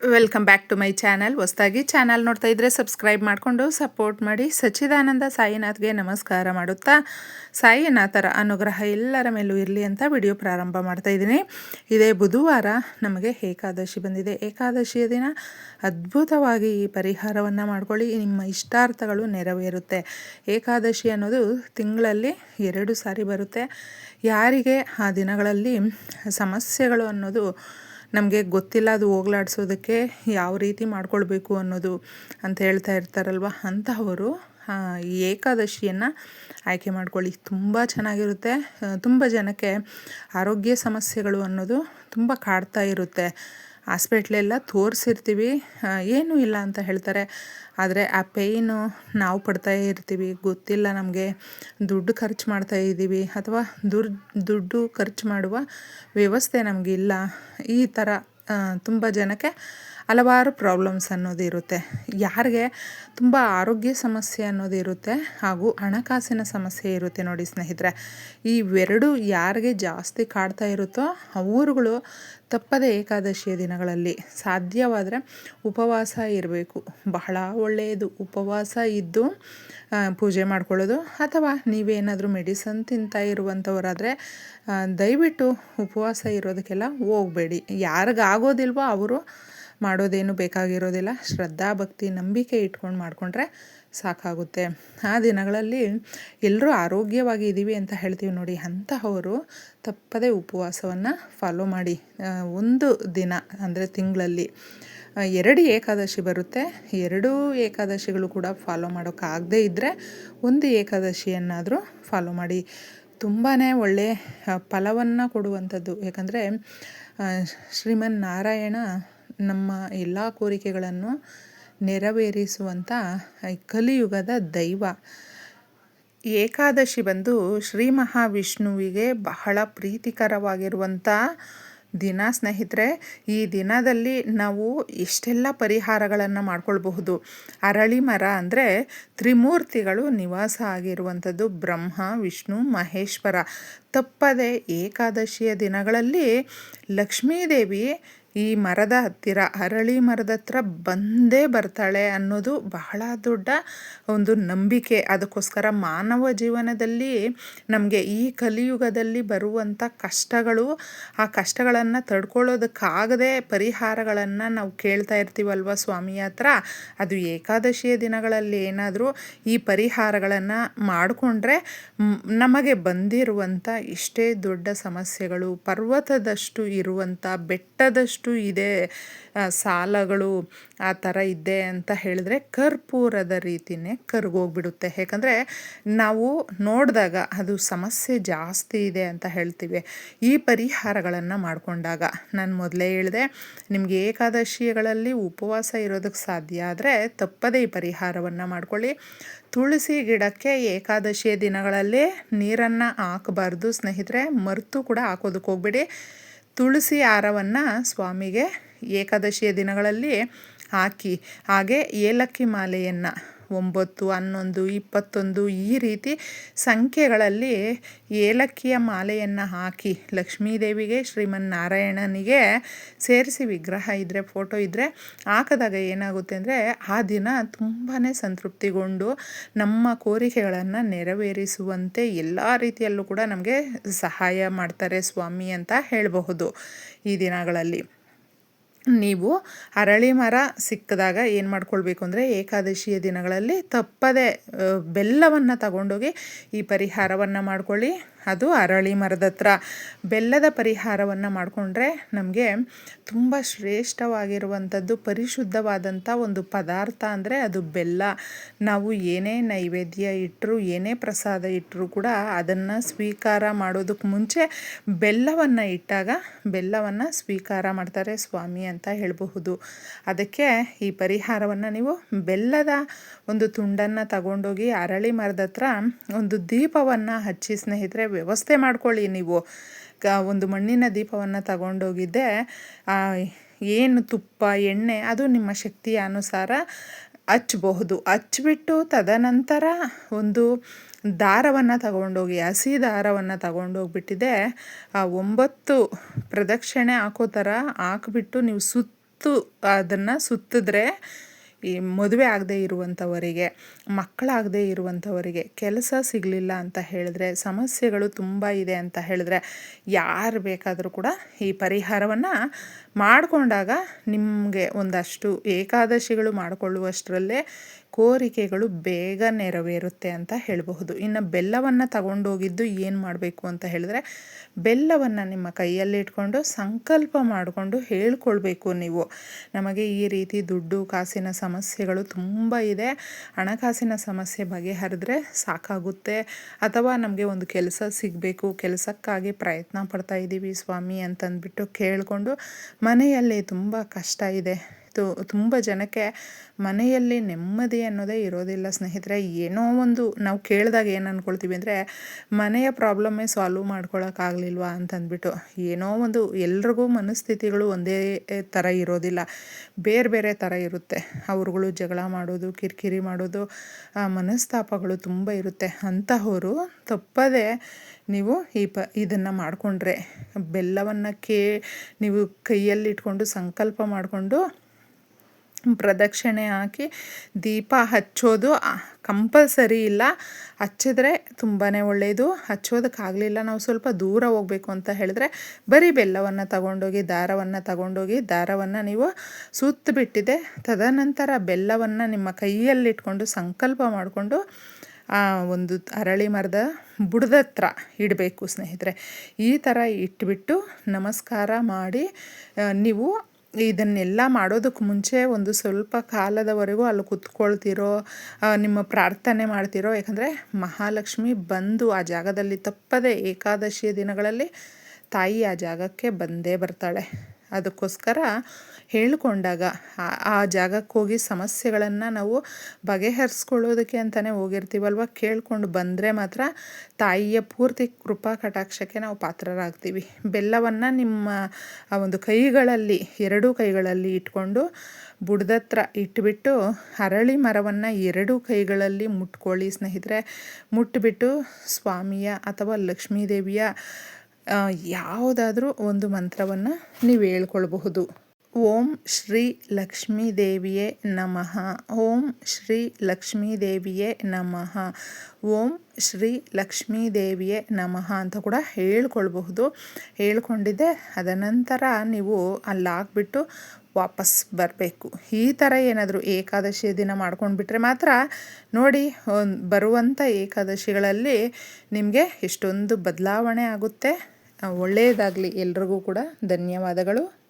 Welcome back to my channel ಹೊಸದಾಗಿ channel ನೋಡ್ತಾ ಇದ್ರೆ ಸಬ್ಸ್ಕ್ರೈಬ್ ಮಾಡಿಕೊಂಡು ಸಪೋರ್ಟ್ ಮಾಡಿ. ಸಚ್ಚಿದಾನಂದ ಸಾಯಿನಾಥ್ಗೆ ನಮಸ್ಕಾರ ಮಾಡುತ್ತಾ. ಸಾಯಿನಾಥರ ಅನುಗ್ರಹ ಎಲ್ಲರ ಮೇಲೂ ಇರಲಿ ಅಂತ ವಿಡಿಯೋ ಪ್ರಾರಂಭ ಮಾಡ್ತಾ ಇದ್ದೀನಿ. ಇದೇ ಬುಧವಾರ ನಮಗೆ ಏಕಾದಶಿ ಬಂದಿದೆ. ಏಕಾದಶಿಯ ದಿನ ಅದ್ಭುತವಾಗಿ ಈ ಪರಿಹಾರವನ್ನು ಮಾಡ್ಕೊಳ್ಳಿ. ನಿಮ್ಮ ಇಷ್ಟಾರ್ಥಗಳು ನೆರವೇರುತ್ತೆ. ಏಕಾದಶಿ ಅನ್ನೋದು ತಿಂಗಳಲ್ಲಿ ಎರಡು ಸಾರಿ ಬರುತ್ತೆ. ಯಾರಿಗೆ ಆ ದಿನಗಳಲ್ಲಿ ಸಮಸ್ಯೆಗಳು ಅನ್ನೋದು ನಮಗೆ ಗೊತ್ತಿಲ್ಲ ಅದು ಹೋಗ್ಲಾಡ್ಸೋದಕ್ಕೆ ಯಾವ ರೀತಿ ಮಾಡ್ಕೊಳ್ಬೇಕು ಅನ್ನೋದು ಅಂತ ಹೇಳ್ತಾ ಇರ್ತಾರಲ್ವ ಅಂತಹವರು ಈ ಏಕಾದಶಿಯನ್ನು ಆಯ್ಕೆ ಮಾಡ್ಕೊಳ್ಳಿ. ತುಂಬ ಚೆನ್ನಾಗಿರುತ್ತೆ. ತುಂಬ ಜನಕ್ಕೆ ಆರೋಗ್ಯ ಸಮಸ್ಯೆಗಳು ಅನ್ನೋದು ತುಂಬ ಕಾಡ್ತಾ ಇರುತ್ತೆ. ಹಾಸ್ಪಿಟ್ಲೆಲ್ಲ ತೋರಿಸಿರ್ತೀವಿ. ಏನೂ ಇಲ್ಲ ಅಂತ ಹೇಳ್ತಾರೆ. ಆದರೆ ಆ ಪೇಯ್ನು ನಾವು ಪಡ್ತಾ ಇರ್ತೀವಿ. ಗೊತ್ತಿಲ್ಲ ನಮಗೆ ದುಡ್ಡು ಖರ್ಚು ಮಾಡ್ತಾ ಇದ್ದೀವಿ ಅಥವಾ ದುರ್, ದುಡ್ಡು ಖರ್ಚು ಮಾಡುವ ವ್ಯವಸ್ಥೆ ನಮಗಿಲ್ಲ ಈ ಥರ ತುಂಬ ಜನಕ್ಕೆ ಹಲವಾರು ಪ್ರಾಬ್ಲಮ್ಸ್ ಅನ್ನೋದು ಇರುತ್ತೆ. ಯಾರಿಗೆ ತುಂಬ ಆರೋಗ್ಯ ಸಮಸ್ಯೆ ಅನ್ನೋದು ಇರುತ್ತೆ ಹಾಗೂ ಹಣಕಾಸಿನ ಸಮಸ್ಯೆ ಇರುತ್ತೆ ನೋಡಿ ಸ್ನೇಹಿತರೆ. ಇವೆರಡು ಯಾರಿಗೆ ಜಾಸ್ತಿ ಕಾಡ್ತಾ ಇರುತ್ತೋ ಅವರುಗಳು ತಪ್ಪದೆ ಏಕಾದಶಿಯ ದಿನಗಳಲ್ಲಿ ಸಾಧ್ಯವಾದರೆ ಉಪವಾಸ ಇರಬೇಕು. ಬಹಳ ಒಳ್ಳೆಯದು. ಉಪವಾಸ ಇದ್ದು ಪೂಜೆ ಮಾಡ್ಕೊಳ್ಳೋದು ಅಥವಾ ನೀವೇನಾದರೂ ಮೆಡಿಸನ್ ತಿಂತಾ ಇರುವಂಥವರಾದರೆ ದಯವಿಟ್ಟು ಉಪವಾಸ ಇರೋದಕ್ಕೆಲ್ಲ ಹೋಗಬೇಡಿ. ಯಾರಿಗಾಗೋದಿಲ್ವೋ ಅವರು ಮಾಡೋದೇನು ಬೇಕಾಗಿರೋದಿಲ್ಲ. ಶ್ರದ್ಧಾ, ಭಕ್ತಿ, ನಂಬಿಕೆ ಇಟ್ಕೊಂಡು ಮಾಡಿಕೊಂಡ್ರೆ ಸಾಕಾಗುತ್ತೆ. ಆ ದಿನಗಳಲ್ಲಿ ಎಲ್ಲರೂ ಆರೋಗ್ಯವಾಗಿ ಇದ್ದೀವಿ ಅಂತ ಹೇಳ್ತೀವಿ ನೋಡಿ. ಅಂತಹವರು ತಪ್ಪದೇ ಉಪವಾಸವನ್ನು ಫಾಲೋ ಮಾಡಿ. ಒಂದು ದಿನ ಅಂದರೆ ತಿಂಗಳಲ್ಲಿ ಎರಡು ಏಕಾದಶಿ ಬರುತ್ತೆ. ಎರಡೂ ಏಕಾದಶಿಗಳು ಕೂಡ ಫಾಲೋ ಮಾಡೋಕ್ಕಾಗದೇ ಇದ್ದರೆ ಒಂದು ಏಕಾದಶಿಯನ್ನಾದರೂ ಫಾಲೋ ಮಾಡಿ. ತುಂಬಾ ಒಳ್ಳೆಯ ಫಲವನ್ನು ಕೊಡುವಂಥದ್ದು. ಯಾಕಂದರೆ ಶ್ರೀಮನ್ ನಾರಾಯಣ ನಮ್ಮ ಎಲ್ಲ ಕೋರಿಕೆಗಳನ್ನು ನೆರವೇರಿಸುವಂಥ ಕಲಿಯುಗದ ದೈವ. ಏಕಾದಶಿ ಬಂದು ಶ್ರೀ ಮಹಾವಿಷ್ಣುವಿಗೆ ಬಹಳ ಪ್ರೀತಿಕರವಾಗಿರುವಂಥ ದಿನ ಸ್ನೇಹಿತರೆ, ಈ ದಿನದಲ್ಲಿ ನಾವು ಎಷ್ಟೆಲ್ಲ ಪರಿಹಾರಗಳನ್ನು ಮಾಡ್ಕೊಳ್ಬಹುದು. ಅರಳಿ ಮರ ಅಂದರೆ ತ್ರಿಮೂರ್ತಿಗಳು ನಿವಾಸ ಆಗಿರುವಂಥದ್ದು ಬ್ರಹ್ಮ, ವಿಷ್ಣು, ಮಹೇಶ್ವರ. ತಪ್ಪದೆ ಏಕಾದಶಿಯ ದಿನಗಳಲ್ಲಿ ಲಕ್ಷ್ಮೀದೇವಿ ಈ ಮರದ ಹತ್ತಿರ, ಅರಳಿ ಮರದ ಹತ್ರ ಬಂದೇ ಬರ್ತಾಳೆ ಅನ್ನೋದು ಬಹಳ ದೊಡ್ಡ ಒಂದು ನಂಬಿಕೆ. ಅದಕ್ಕೋಸ್ಕರ ಮಾನವ ಜೀವನದಲ್ಲಿ ನಮಗೆ ಈ ಕಲಿಯುಗದಲ್ಲಿ ಬರುವಂಥ ಕಷ್ಟಗಳು, ಆ ಕಷ್ಟಗಳನ್ನು ತಡ್ಕೊಳ್ಳೋದಕ್ಕಾಗದೆ ಪರಿಹಾರಗಳನ್ನು ನಾವು ಕೇಳ್ತಾ ಇರ್ತೀವಲ್ವ ಸ್ವಾಮಿ ಹತ್ರ? ಅದು ಏಕಾದಶಿಯ ದಿನಗಳಲ್ಲಿ ಏನಾದರೂ ಈ ಪರಿಹಾರಗಳನ್ನು ಮಾಡಿಕೊಂಡ್ರೆ ನಮಗೆ ಬಂದಿರುವಂಥ ಇಷ್ಟೇ ದೊಡ್ಡ ಸಮಸ್ಯೆಗಳು. ಪರ್ವತದಷ್ಟು ಇರುವಂಥ ಬೆಟ್ಟದಷ್ಟು ಇದೆ ಸಾಲಗಳು ಆ ಥರ ಇದೆ ಅಂತ ಹೇಳಿದ್ರೆ ಕರ್ಪೂರದ ರೀತಿಯೇ ಕರ್ಗೋಗ್ಬಿಡುತ್ತೆ. ಯಾಕಂದರೆ ನಾವು ನೋಡಿದಾಗ ಅದು ಸಮಸ್ಯೆ ಜಾಸ್ತಿ ಇದೆ ಅಂತ ಹೇಳ್ತೀವಿ. ಈ ಪರಿಹಾರಗಳನ್ನು ಮಾಡಿಕೊಂಡಾಗ, ನಾನು ಮೊದಲೇ ಹೇಳಿದೆ, ನಿಮಗೆ ಏಕಾದಶಿಗಳಲ್ಲಿ ಉಪವಾಸ ಇರೋದಕ್ಕೆ ಸಾಧ್ಯ ಆದರೆ ತಪ್ಪದೇ ಈ ಪರಿಹಾರವನ್ನು ಮಾಡ್ಕೊಳ್ಳಿ. ತುಳಸಿ ಗಿಡಕ್ಕೆ ಏಕಾದಶಿಯ ದಿನಗಳಲ್ಲಿ ನೀರನ್ನು ಹಾಕಬಾರ್ದು. ಸ್ನೇಹಿತರೆ, ಮರೆತು ಕೂಡ ಹಾಕೋದಕ್ಕೆ ಹೋಗ್ಬೇಡಿ. ತುಳಸಿ ಹಾರವನ್ನು ಸ್ವಾಮಿಗೆ ಏಕಾದಶಿಯ ದಿನಗಳಲ್ಲಿ ಹಾಕಿ ಹಾಗೆ ಏಲಕ್ಕಿ ಮಾಲೆಯನ್ನು ಒಂಬತ್ತು, ಹನ್ನೊಂದು, ಇಪ್ಪತ್ತೊಂದು ಈ ರೀತಿ ಸಂಖ್ಯೆಗಳಲ್ಲಿ ಏಲಕ್ಕಿಯ ಮಾಲೆಯನ್ನು ಹಾಕಿ ಲಕ್ಷ್ಮೀದೇವಿಗೆ, ಶ್ರೀಮನ್ನಾರಾಯಣನಿಗೆ ಸೇರಿಸಿ ವಿಗ್ರಹ ಇದ್ದರೆ ಫೋಟೋ ಇದ್ದರೆ ಹಾಕಿದಾಗ ಏನಾಗುತ್ತೆ ಅಂದರೆ ಆ ದಿನ ತುಂಬಾ ಸಂತೃಪ್ತಿಗೊಂಡು ನಮ್ಮ ಕೋರಿಕೆಗಳನ್ನು ನೆರವೇರಿಸುವಂತೆ ಎಲ್ಲ ರೀತಿಯಲ್ಲೂ ಕೂಡ ನಮಗೆ ಸಹಾಯ ಮಾಡ್ತಾರೆ ಸ್ವಾಮಿ ಅಂತ ಹೇಳಬಹುದು ಈ ದಿನಗಳಲ್ಲಿ. ನೀವು ಅರಳಿ ಮರ ಸಿಕ್ಕಿದಾಗ ಏನು ಮಾಡ್ಕೊಳ್ಬೇಕು ಅಂದರೆ ಏಕಾದಶಿಯ ದಿನಗಳಲ್ಲಿ ತಪ್ಪದೆ ಬೆಲ್ಲವನ್ನು ತಗೊಂಡೋಗಿ ಈ ಪರಿಹಾರವನ್ನು ಮಾಡ್ಕೊಳ್ಳಿ. ಅದು ಅರಳಿ ಮರದ ಹತ್ರ. ಬೆಲ್ಲದ ಪರಿಹಾರವನ್ನು ಮಾಡಿಕೊಂಡ್ರೆ ನಮಗೆ ತುಂಬ ಶ್ರೇಷ್ಠವಾಗಿರುವಂಥದ್ದು, ಪರಿಶುದ್ಧವಾದಂಥ ಒಂದು ಪದಾರ್ಥ ಅಂದರೆ ಅದು ಬೆಲ್ಲ. ನಾವು ಏನೇ ನೈವೇದ್ಯ ಇಟ್ಟರು ಏನೇ ಪ್ರಸಾದ ಇಟ್ಟರೂ ಕೂಡ ಅದನ್ನು ಸ್ವೀಕಾರ ಮಾಡೋದಕ್ಕೆ ಮುಂಚೆ ಬೆಲ್ಲವನ್ನು ಇಟ್ಟಾಗ ಬೆಲ್ಲವನ್ನು ಸ್ವೀಕಾರ ಮಾಡ್ತಾರೆ ಸ್ವಾಮಿ ಅಂತ ಹೇಳಬಹುದು. ಅದಕ್ಕೆ ಈ ಪರಿಹಾರವನ್ನು ನೀವು ಬೆಲ್ಲದ ಒಂದು ತುಂಡನ್ನು ತಗೊಂಡೋಗಿ ಅರಳಿ ಮರದ ಹತ್ರ ಒಂದು ದೀಪವನ್ನು ಹಚ್ಚಿ ಸ್ನೇಹಿತರೆ ವ್ಯವಸ್ಥೆ ಮಾಡ್ಕೊಳ್ಳಿ ನೀವು. ಒಂದು ಮಣ್ಣಿನ ದೀಪವನ್ನು ತಗೊಂಡೋಗಿದ್ದೆ ಏನು ತುಪ್ಪ, ಎಣ್ಣೆ, ಅದು ನಿಮ್ಮ ಶಕ್ತಿಯ ಅನುಸಾರ ಹಚ್ಚಬಹುದು ಹಚ್ಬಿಟ್ಟು ತದನಂತರ ಒಂದು ದಾರವನ್ನು ತಗೊಂಡೋಗಿ, ಹಸಿ ದಾರವನ್ನು ತಗೊಂಡೋಗ್ಬಿಟ್ಟಿದೆ. ಆ, ಒಂಬತ್ತು ಪ್ರದಕ್ಷಿಣೆ ಹಾಕೋ ಥರ ಹಾಕ್ಬಿಟ್ಟು ನೀವು ಸುತ್ತು, ಅದನ್ನು ಸುತ್ತಿದ್ರೆ ಈ ಮದುವೆ ಆಗದೆ ಇರುವಂಥವರಿಗೆ, ಮಕ್ಕಳಾಗದೆ ಇರುವಂಥವರಿಗೆ ಕೆಲಸ ಸಿಗಲಿಲ್ಲ ಅಂತ ಹೇಳಿದ್ರೆ, ಸಮಸ್ಯೆಗಳು ತುಂಬ ಇದೆ ಅಂತ ಹೇಳಿದ್ರೆ ಯಾರು ಬೇಕಾದರೂ ಕೂಡ ಈ ಪರಿಹಾರವನ್ನು ಮಾಡಿಕೊಂಡಾಗ ನಿಮಗೆ ಒಂದಷ್ಟು ಏಕಾದಶಿಗಳು ಮಾಡಿಕೊಳ್ಳುವಷ್ಟರಲ್ಲೇ ಕೋರಿಕೆಗಳು ಬೇಗ ನೆರವೇರುತ್ತೆ ಅಂತ ಹೇಳಬಹುದು. ಇನ್ನು ಬೆಲ್ಲವನ್ನು ತಗೊಂಡೋಗಿದ್ದು ಏನು ಮಾಡಬೇಕು ಅಂತ ಹೇಳಿದ್ರೆ, ಬೆಲ್ಲವನ್ನು ನಿಮ್ಮ ಕೈಯಲ್ಲಿ ಇಟ್ಕೊಂಡು ಸಂಕಲ್ಪ ಮಾಡಿಕೊಂಡು ಹೇಳ್ಕೊಳ್ಬೇಕು ನೀವು. ನಮಗೆ ಈ ರೀತಿ ದುಡ್ಡು, ಕಾಸಿನ ಸಮಸ್ಯೆಗಳು ತುಂಬ ಇದೆ. ಹಣಕಾಸಿನ ಸಮಸ್ಯೆ ಬಗೆಹರಿದ್ರೆ ಸಾಕಾಗುತ್ತೆ. ಅಥವಾ ನಮಗೆ ಒಂದು ಕೆಲಸ ಸಿಗಬೇಕು, ಕೆಲಸಕ್ಕಾಗಿ ಪ್ರಯತ್ನ ಪಡ್ತಾ ಇದ್ದೀವಿ ಸ್ವಾಮಿ ಅಂತಂದ್ಬಿಟ್ಟು ಕೇಳಿಕೊಂಡು ಮನೆಯಲ್ಲಿ ತುಂಬ ಕಷ್ಟ ಇದೆ. ತು ತುಂಬ ಜನಕ್ಕೆ ಮನೆಯಲ್ಲಿ ನೆಮ್ಮದಿ ಅನ್ನೋದೇ ಇರೋದಿಲ್ಲ ಸ್ನೇಹಿತರೆ. ಏನೋ ಒಂದು ನಾವು ಕೇಳಿದಾಗ ಏನು ಅಂದ್ಕೊಳ್ತೀವಿ ಅಂದರೆ, ಮನೆಯ ಪ್ರಾಬ್ಲಮ್ಮೇ ಸಾಲ್ವ್ ಮಾಡ್ಕೊಳಕ್ಕಾಗಲಿಲ್ವಾ ಅಂತಂದ್ಬಿಟ್ಟು. ಏನೋ ಒಂದು ಎಲ್ರಿಗೂ ಮನಸ್ಥಿತಿಗಳು ಒಂದೇ ಥರ ಇರೋದಿಲ್ಲ. ಬೇರೆ ಬೇರೆ ಥರ ಇರುತ್ತೆ. ಅವ್ರುಗಳು ಜಗಳ ಮಾಡೋದು, ಕಿರಿಕಿರಿ ಮಾಡೋದು ಮನಸ್ತಾಪಗಳು ತುಂಬ ಇರುತ್ತೆ. ಅಂತಹವರು ತಪ್ಪದೇ ನೀವು ಈ ಪ, ಇದನ್ನು ಮಾಡಿಕೊಂಡ್ರೆ, ಬೆಲ್ಲವನ್ನು ಕೇ, ನೀವು ಕೈಯಲ್ಲಿ ಇಟ್ಕೊಂಡು ಸಂಕಲ್ಪ ಮಾಡಿಕೊಂಡು ಪ್ರದಕ್ಷಿಣೆ ಹಾಕಿ ದೀಪ ಹಚ್ಚೋದು ಕಂಪಲ್ಸರಿ ಇಲ್ಲ. ಹಚ್ಚಿದ್ರೆ ತುಂಬಾ ಒಳ್ಳೆಯದು ಹಚ್ಚೋದಕ್ಕಾಗಲಿಲ್ಲ. ನಾವು ಸ್ವಲ್ಪ ದೂರ ಹೋಗಬೇಕು ಅಂತ ಹೇಳಿದ್ರೆ ಬರೀ ಬೆಲ್ಲವನ್ನು ತಗೊಂಡೋಗಿ, ದಾರವನ್ನು ತಗೊಂಡೋಗಿ, ದಾರವನ್ನು ನೀವು ಸುತ್ತಬಿಟ್ಟಿದೆ ತದನಂತರ ಬೆಲ್ಲವನ್ನು ನಿಮ್ಮ ಕೈಯಲ್ಲಿಟ್ಕೊಂಡು ಸಂಕಲ್ಪ ಮಾಡಿಕೊಂಡು ಒಂದು ಅರಳಿ ಮರದ ಬುಡದ ಹತ್ರ ಇಡಬೇಕು ಸ್ನೇಹಿತರೆ. ಈ ಥರ ಇಟ್ಬಿಟ್ಟು ನಮಸ್ಕಾರ ಮಾಡಿ ನೀವು ಇದನ್ನೆಲ್ಲ ಮಾಡೋದಕ್ಕೆ ಮುಂಚೆ ಒಂದು ಸ್ವಲ್ಪ ಕಾಲದವರೆಗೂ ಅಲ್ಲಿ ಕುತ್ಕೊಳ್ತಿರೋ ನಿಮ್ಮ ಪ್ರಾರ್ಥನೆ ಮಾಡ್ತಿರೋ, ಯಾಕಂದರೆ ಮಹಾಲಕ್ಷ್ಮಿ ಬಂದು ಆ ಜಾಗದಲ್ಲಿ ತಪ್ಪದೆ ಏಕಾದಶಿಯ ದಿನಗಳಲ್ಲಿ ತಾಯಿ ಆ ಜಾಗಕ್ಕೆ ಬಂದೇ ಬರ್ತಾಳೆ. ಅದಕ್ಕೋಸ್ಕರ ಹೇಳಿಕೊಂಡಾಗ ಆ ಜಾಗಕ್ಕೆ ಹೋಗಿ ಸಮಸ್ಯೆಗಳನ್ನು ನಾವು ಬಗೆಹರಿಸ್ಕೊಳ್ಳೋದಕ್ಕೆ ಅಂತಲೇ ಹೋಗಿರ್ತೀವಲ್ವ? ಕೇಳ್ಕೊಂಡು ಬಂದರೆ ಮಾತ್ರ ತಾಯಿಯ ಪೂರ್ತಿ ಕೃಪಾ ಕಟಾಕ್ಷಕ್ಕೆ ನಾವು ಪಾತ್ರರಾಗ್ತೀವಿ. ಬೆಲ್ಲವನ್ನು ನಿಮ್ಮ, ಆ, ಒಂದು ಕೈಗಳಲ್ಲಿ, ಎರಡೂ ಕೈಗಳಲ್ಲಿ ಇಟ್ಕೊಂಡು ಬುಡದತ್ರ ಇಟ್ಬಿಟ್ಟು ಅರಳಿ ಮರವನ್ನು ಎರಡೂ ಕೈಗಳಲ್ಲಿ ಮುಟ್ಕೊಳ್ಳಿ ಸ್ನೇಹಿತರೆ. ಮುಟ್ಬಿಟ್ಟು ಸ್ವಾಮಿಯ ಅಥವಾ ಲಕ್ಷ್ಮೀದೇವಿಯ ಯಾವುದಾದ್ರೂ ಒಂದು ಮಂತ್ರವನ್ನು ನೀವು ಹೇಳ್ಕೊಳ್ಬಹುದು. ಓಂ ಶ್ರೀ ಲಕ್ಷ್ಮೀ ದೇವಿಯೇ ನಮಃ. ಓಂ ಶ್ರೀ ಲಕ್ಷ್ಮೀ ದೇವಿಯೇ ನಮಃ. ಓಂ ಶ್ರೀ ಲಕ್ಷ್ಮೀ ದೇವಿಯೇ ನಮಃ ಅಂತ ಕೂಡ ಹೇಳ್ಕೊಳ್ಬಹುದು. ಹೇಳ್ಕೊಂಡಿದ್ದೆ ಅದನಂತರ ನೀವು ಅಲ್ಲಿ ಹಾಕ್ಬಿಟ್ಟು ವಾಪಸ್ ಬರಬೇಕು. ಈ ಥರ ಏನಾದರೂ ಏಕಾದಶಿ ದಿನ ಮಾಡ್ಕೊಂಡ್ಬಿಟ್ರೆ ಮಾತ್ರ ನೋಡಿ ಬರುವಂಥ ಏಕಾದಶಿಗಳಲ್ಲಿ ನಿಮಗೆ ಎಷ್ಟೊಂದು ಬದಲಾವಣೆ ಆಗುತ್ತೆ. ಒಳ್ಳೆಯದಾಗಲಿ ಎಲ್ರಿಗೂ ಕೂಡ ಧನ್ಯವಾದಗಳು.